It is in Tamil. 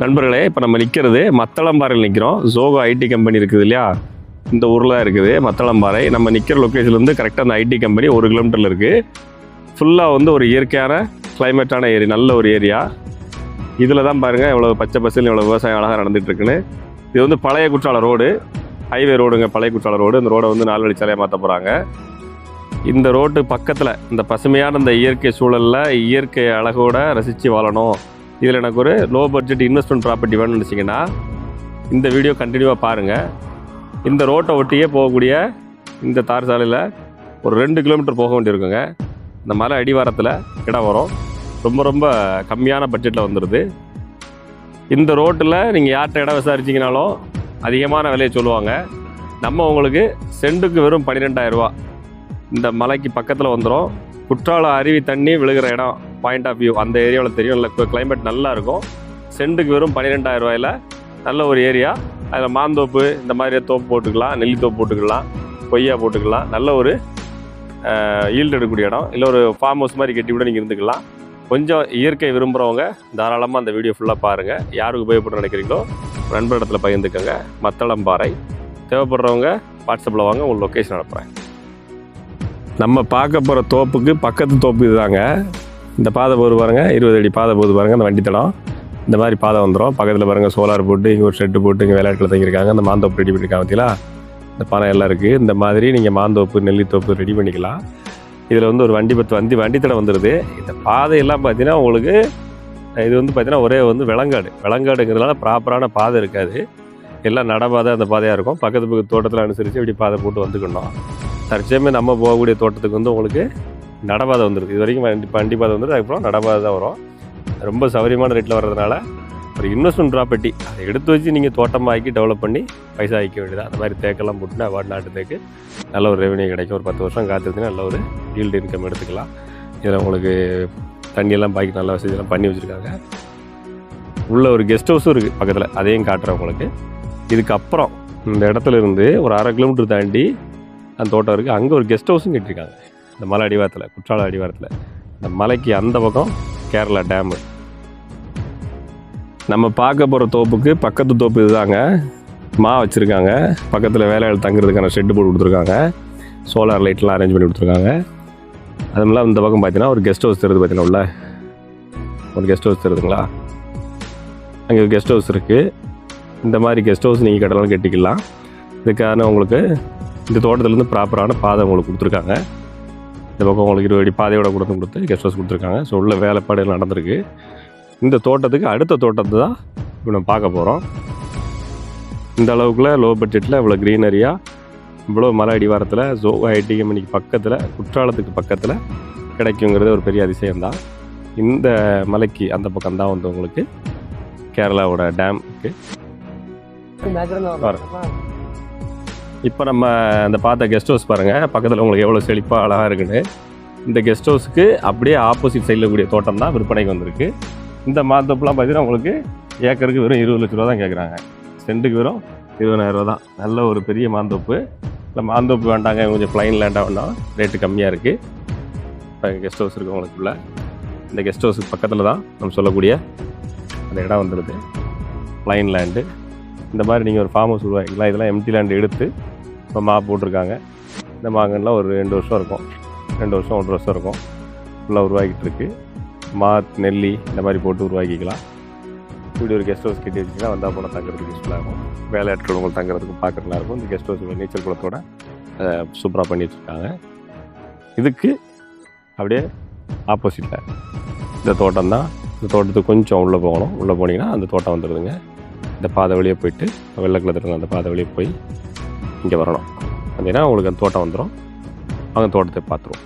நண்பர்களே இப்போ நம்ம நிற்கிறது மத்தளம்பாறையில் நிற்கிறோம் ஜோகோ ஐடி கம்பெனி இருக்குது இல்லையா? இந்த ஊரில் இருக்குது மத்தளம்பாறை. நம்ம நிற்கிற லொக்கேஷன்லேருந்து கரெக்டாக அந்த ஐடி கம்பெனி ஒரு கிலோமீட்டரில் இருக்குது ஃபுல்லாக வந்து ஒரு இயற்கையான கிளைமேட்டான ஏரி நல்ல ஒரு ஏரியா. இதில் தான் பாருங்கள் எவ்வளோ பச்சை பசங்க எவ்வளோ விவசாயம் அழகாக நடந்துகிட்ருக்குன்னு இது வந்து பழைய குற்றால ரோடு ஹைவே ரோடுங்க பழைய குற்றால ரோடு இந்த ரோடை வந்து நாலு வழிச்சாலையாக மாற்ற போகிறாங்க இந்த ரோட்டு பக்கத்தில் இந்த பசுமையான இந்த இயற்கை சூழலில் இயற்கை அழகோட ரசித்து வாழணும். இதில் எனக்கு ஒரு லோ பட்ஜெட் இன்வெஸ்ட்மெண்ட் ப்ராப்பர்ட்டி வேணும்னு நினச்சிங்கன்னா இந்த வீடியோ கண்டினியூவாக பாருங்கள் இந்த ரோட்டை ஒட்டியே போகக்கூடிய இந்த தார் சாலையில் ஒரு ரெண்டு கிலோமீட்டர் போக வேண்டியிருக்குங்க. இந்த மலை அடிவாரத்தில் இடம் வரும். ரொம்ப ரொம்ப கம்மியான பட்ஜெட்டில் வந்துடுது இந்த ரோட்டில் நீங்கள் யார்கிட்ட இடம் விசாரிச்சிங்கனாலும் அதிகமான விலையை சொல்லுவாங்க. நம்ம உங்களுக்கு செண்டுக்கு வெறும் 12000 இந்த மலைக்கு பக்கத்தில் வந்துடும் குற்றால அருவி தண்ணி விழுகிற இடம். பாயிண்ட் ஆஃப் வியூ அந்த ஏரியாவில் தெரியும். இல்லை கிளைமேட் நல்லா இருக்கும் சென்ட்டுக்கு வெறும் பன்னிரெண்டாயிரம் ரூபாயில். நல்ல ஒரு ஏரியா அதில் மாந்தோப்பு இந்த மாதிரி தோப்பு போட்டுக்கலாம். நெல்லித்தோப்பு போட்டுக்கலாம். கொய்யா போட்டுக்கலாம். நல்ல ஒரு ஈல்டு எடுக்கக்கூடிய இடம். இல்லை ஒரு ஃபார்ம் ஹவுஸ் மாதிரி கட்டி கூட நீங்கள் இருந்துக்கலாம். கொஞ்சம் இயற்கை விரும்புகிறவங்க தாராளமாக அந்த வீடியோ ஃபுல்லாக பாருங்கள் யாருக்கு உபயோகப்படும் நினைக்கிறீங்களோ நண்பரிடத்தில் பகிர்ந்துக்கோங்க. மத்தளம்பாறை. தேவைப்படுறவங்க வாட்ஸ்அப்பில் வாங்க. உங்கள் லொக்கேஷன் அனுப்புகிறேன் நம்ம பார்க்க போகிற தோப்புக்கு பக்கத்து தோப்பு இதுதாங்க. இந்த பாதை போது பாருங்கள் இருபது அடி பாதை போது பாருங்கள் அந்த வண்டி தடம். இந்த மாதிரி பாதை வந்துடும் பக்கத்தில் பாருங்கள் சோலார் போட்டு இங்கே ஒரு ஷெட்டு போட்டு இங்கே விளையாட்டில் தங்கியிருக்காங்க. அந்த மாந்தோப்பு ரெடி பண்ணியிருக்காங்க பார்த்தீங்களா இந்த பணம் எல்லாம் இருக்குது இந்த மாதிரி நீங்கள் மாந்தோப்பு நெல்லித்தோப்பு ரெடி பண்ணிக்கலாம். இதில் வந்து ஒரு வண்டி பத்து வண்டி வண்டி தடம் வந்துடுது இந்த பாதையெல்லாம் பார்த்தீங்கன்னா உங்களுக்கு இது வந்து பார்த்தீங்கன்னா ஒரே வந்து விலங்காடு. விலங்காடுங்கிறதுனால ப்ராப்பரான பாதை இருக்காது. எல்லாம் நடபாதை அந்த பாதையாக இருக்கும். பக்கத்து பக்கத்து தோட்டத்தில் அனுசரித்து இப்படி பாதை போட்டு வந்துக்கணும். தற்சயமே நம்ம போகக்கூடிய தோட்டத்துக்கு வந்து உங்களுக்கு நடபாதை வந்துடுது இது வரைக்கும் வண்டி வண்டி பாதை வந்துடுது அதுக்கப்புறம் நடபாதை தான் வரும். ரொம்ப சௌகரியமான ரேட்டில் வர்றதுனால ஒரு இன்வெஸ்ட்மெண்ட் ப்ராப்பர்ட்டி அதை எடுத்து வச்சு நீங்கள் தோட்டமாக்கி டெவலப் பண்ணி பைசா ஆக்கிக்க வேண்டியது அந்த மாதிரி தேக்கெல்லாம் போட்டுனா அவார்டு நாட்டு தேக்கு நல்ல ஒரு ரெவன்யூ கிடைக்கும். ஒரு பத்து வருஷம் காத்திருந்தீங்கன்னா நல்ல ஒரு ஈல்டு இன்கம் எடுத்துக்கலாம். இதில் உங்களுக்கு தண்ணியெல்லாம் பாக்கி நல்ல வசதியெல்லாம் பண்ணி வச்சுருக்காங்க. உள்ள ஒரு கெஸ்ட் ஹவுஸும் இருக்குது பக்கத்தில். அதையும் காட்டுறேன் உங்களுக்கு. இதுக்கப்புறம் இந்த இடத்துல இருந்து ஒரு அரை கிலோமீட்டர் தாண்டி அந்த தோட்டம் இருக்குது அங்கே ஒரு கெஸ்ட் ஹவுஸும் கட்டியிருக்காங்க. இந்த மலை அடிவாரத்தில் குற்றால அடிவாரத்தில். இந்த மலைக்கு அந்த பக்கம் கேரளா டேமு. நம்ம பார்க்க போகிற தோப்புக்கு பக்கத்து தோப்பு இதுதாங்க. மா வச்சுருக்காங்க. பக்கத்தில் வேலைகள் தங்குறதுக்கான ஷெட்டு போட்டு கொடுத்துருக்காங்க. சோலார் லைட்லாம் அரேஞ்ச் பண்ணி கொடுத்துருக்காங்க. அதுவும் இல்லாமல் இந்த பக்கம் பார்த்தீங்கன்னா ஒரு கெஸ்ட் ஹவுஸ் தருது பார்த்தீங்கன்னா உள்ள ஒரு கெஸ்ட் ஹவுஸ் தருதுங்களா அங்கே ஒரு கெஸ்ட் ஹவுஸ் இருக்குது இந்த மாதிரி கெஸ்ட் ஹவுஸ் நீங்கள் கட்டலாம் கட்டிக்கலாம். இதுக்கான உங்களுக்கு இந்த தோட்டத்துலேருந்து ப்ராப்பரான பாதை உங்களுக்கு கொடுத்துருக்காங்க. இந்த பக்கம் உங்களுக்கு இருபது அடி பாதையோட கொடுத்து கொடுத்து கெஸ்ட் ஹவுஸ் கொடுத்துருக்காங்க. ஸோ உள்ள வேலைப்பாடு நடந்திருக்கு. இந்த தோட்டத்துக்கு அடுத்த தோட்டத்தை தான் இப்போ நம்ம பார்க்க போகிறோம் இந்த அளவுக்குள்ள லோ பட்ஜெட்டில் இவ்வளோ க்ரீனரியாக இவ்வளோ மலை அடிவாரத்தில் ஜோ ஐடி கம்பெனிக்கு பக்கத்தில் குற்றாலத்துக்கு பக்கத்தில் கிடைக்குங்கிறது ஒரு பெரிய அதிசயம் தான். இந்த மலைக்கு அந்த பக்கம் தான் வந்து உங்களுக்கு கேரளாவோட டேம் இப்போ நம்ம அந்த பார்த்த கெஸ்ட் ஹவுஸ் பாருங்கள் பக்கத்தில் உங்களுக்கு எவ்வளோ செழிப்பாக அழகாக இருக்குன்னு. இந்த கெஸ்ட் ஹவுஸுக்கு அப்படியே ஆப்போசிட் சைடில் கூடிய தோட்டம் தான் விற்பனைக்கு வந்திருக்கு. இந்த மாத்தோப்புலாம் பார்த்தீங்கன்னா உங்களுக்கு ஏக்கருக்கு வெறும் இருபது லட்ச ரூபா தான் கேட்குறாங்க சென்ட்டுக்கு வெறும் இருபதாயிரம் தான். நல்ல ஒரு பெரிய மாந்தோப்பு. இல்லை மாந்தோப்பு வேண்டாங்க கொஞ்சம் பிளைன் லேண்டாக வேண்டாம் ரேட்டு கம்மியாக இருக்குது இப்போ கெஸ்ட் ஹவுஸ் இருக்குது உங்களுக்குள்ள. இந்த கெஸ்ட் ஹவுஸுக்கு பக்கத்தில் தான் நம்ம சொல்லக்கூடிய அந்த இடம் வந்துடுது பிளைன் லேண்டு இந்த மாதிரி நீங்கள் ஒரு ஃபார்ம் ஹவுஸ் உருவாக்கிக்கலாம். இதெல்லாம் எம்டி லேண்ட் எடுத்து இப்போ மா போட்டிருக்காங்க. இந்த மாங்கன்லாம் ஒரு ரெண்டு வருஷம் இருக்கும். ரெண்டு வருஷம் ஒன்றரை வருஷம் இருக்கும். ஃபுல்லாக உருவாக்கிட்டு இருக்கு. மா நெல்லி இந்த மாதிரி போட்டு உருவாக்கிக்கலாம். இப்படி ஒரு கெஸ்ட் ஹவுஸ் கட்டி இருந்துச்சுன்னா வந்தால் போனால் தங்குறதுக்கு யூஸ்ஃபுல்லாக இருக்கும். வேலையாட்கள் தங்குறதுக்கு பார்க்குறதுலாம் இருக்கும். இந்த கெஸ்ட் ஹவுஸ் நீச்சல் குளத்தோட சூப்பராக பண்ணி வச்சுருக்காங்க இதுக்கு அப்படியே ஆப்போசிட்டில் இந்த தோட்டம் தான் இந்த தோட்டத்துக்கு கொஞ்சம் உள்ளே போகணும். உள்ளே போனீங்கன்னா அந்த தோட்டம் வந்துடுதுங்க இந்த பாதை வழியே போயிட்டு வெள்ளை கலர் அந்த பாதை வழியே போய் இங்கே வரணும். வந்தீங்கன்னா உங்களுக்கு அந்த தோட்டம் வந்துடும் அவங்க தோட்டத்தை பார்த்துருவோம்.